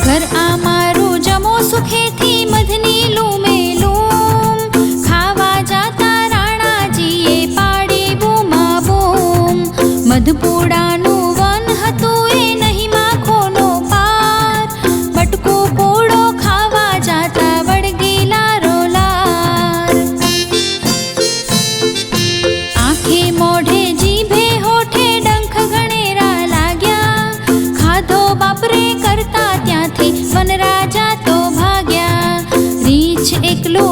घर आमारू जमो सुखे थी। দেখলো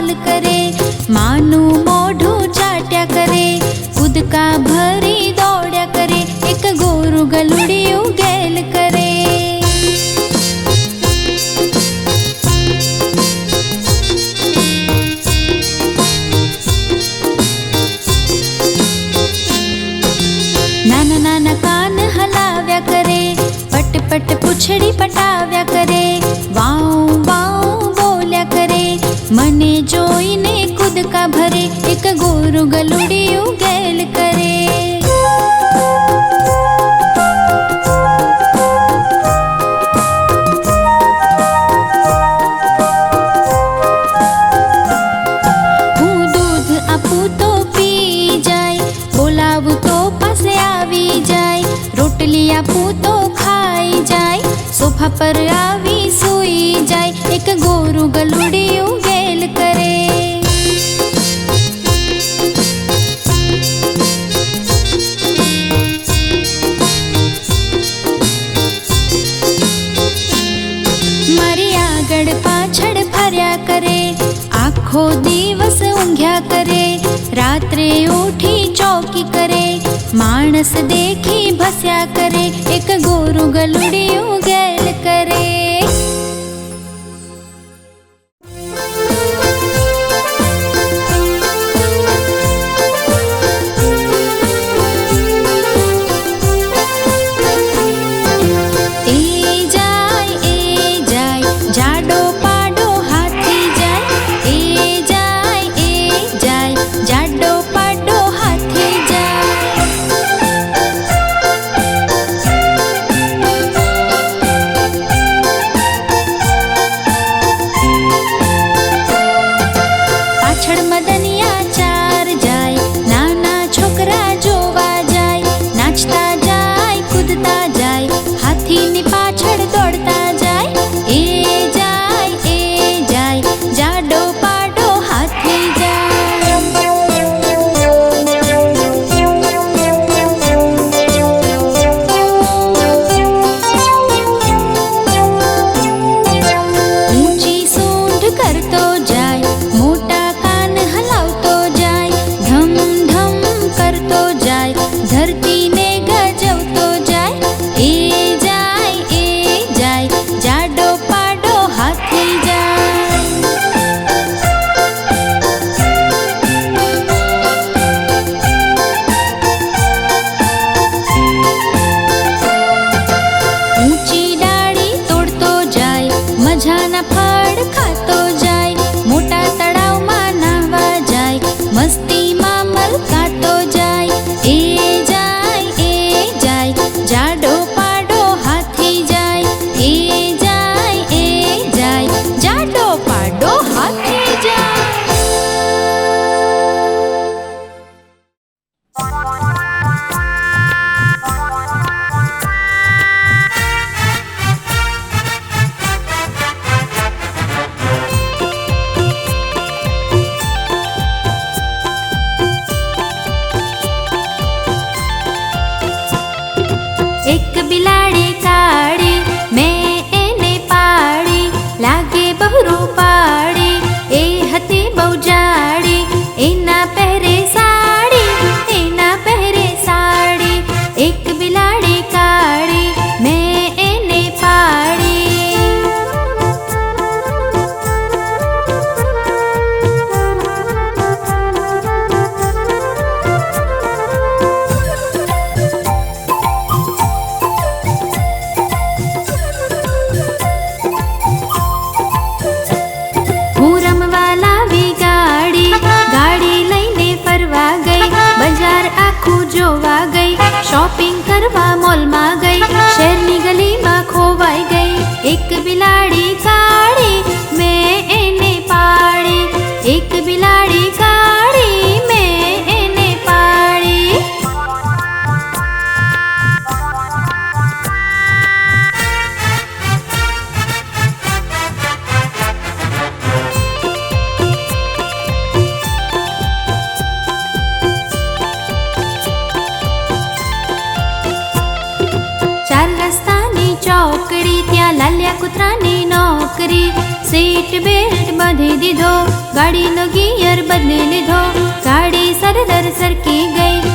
हाल करे, मानु मोढ़ो चाट्या करे, खुद का भरी दौड़ा करे, एक गोरु गलुड़ी उगेल करे। नाना नाना कान हलाव्या करे पट पट पुछड़ी पटाव्या करे आखो दिवस ऊंघ्या करे, रात्रे उठी चौकी करे, मानस देखी भस्या करे, एक गोरु गलुड़ी उगे શોપિંગ કરવા મોલમાં ગઈ શેરની ગલીમાં ખોવાઈ ગઈ એક બિલાડી ચોકડી ત્યાં લાલ્યા કૂતરાની નોકરી. સીટ બેલ્ટ બાંધી દીધો, ગાડીનો ગિયર બદલી લીધો. ગાડી સરદર સરકી ગઈ.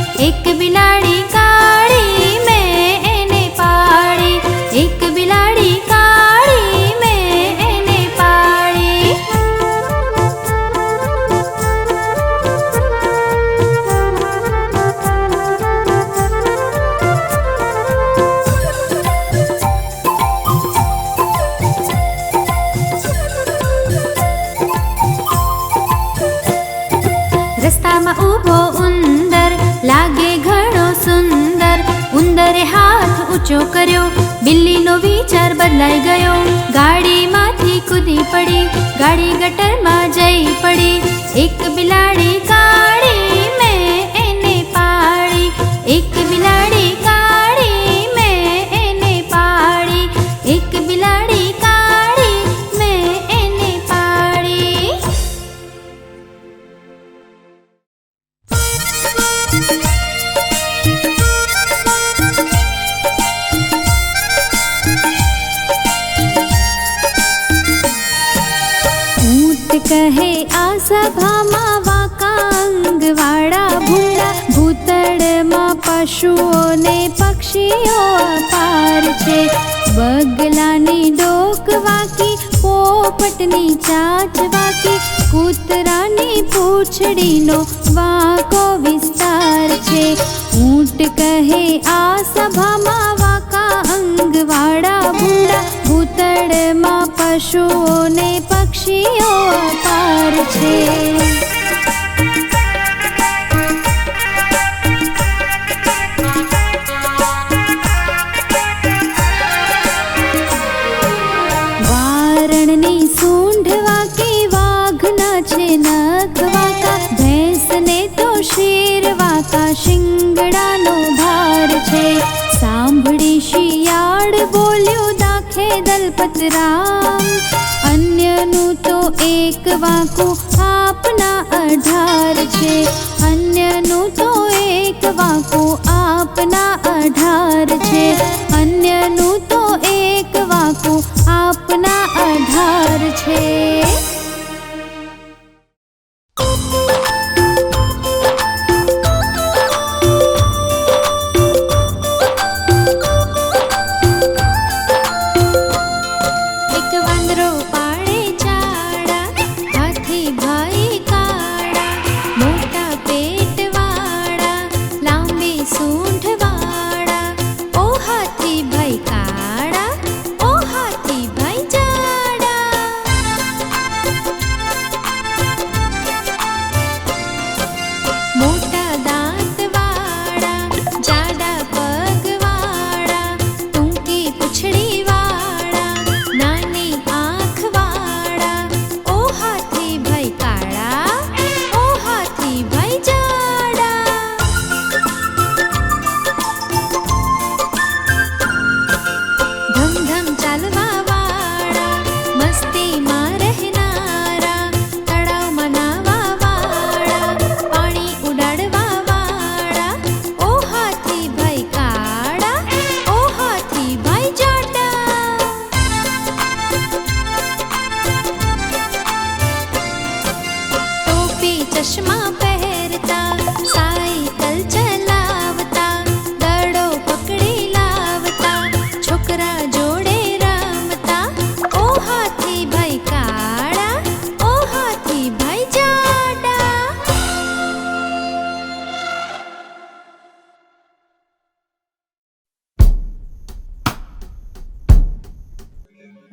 હાથ ઊંચો કર્યો બિલ્લીનો વિચાર બદલાઈ ગયો ગાડીમાંથી કૂદી પડી ગાડી ગટરમાં જઈ પડી એક બિલાડી કાળી કહે આ સભામાં વાકાંગવાળા ભૂંડા, ભૂતળમાં પશુઓને પક્ષીઓ અપાર છે. બગલાની ડોક વાકી, પોપટની ચાચ વાકી, કૂતરાની પૂંછડીનો વાકો વિસ્તાર છે. ઊંટ કહે આ સભામાં ભૂતળમાં પશુઓને પક્ષીઓ અપાર છે. દલપતરામ અન્યનું તો એક વાંકું આપના અઢાર છે અન્યનું તો એક વાંકું આપના અઢાર છે અન્યનું તો એક વાંકું આપના અઢાર છે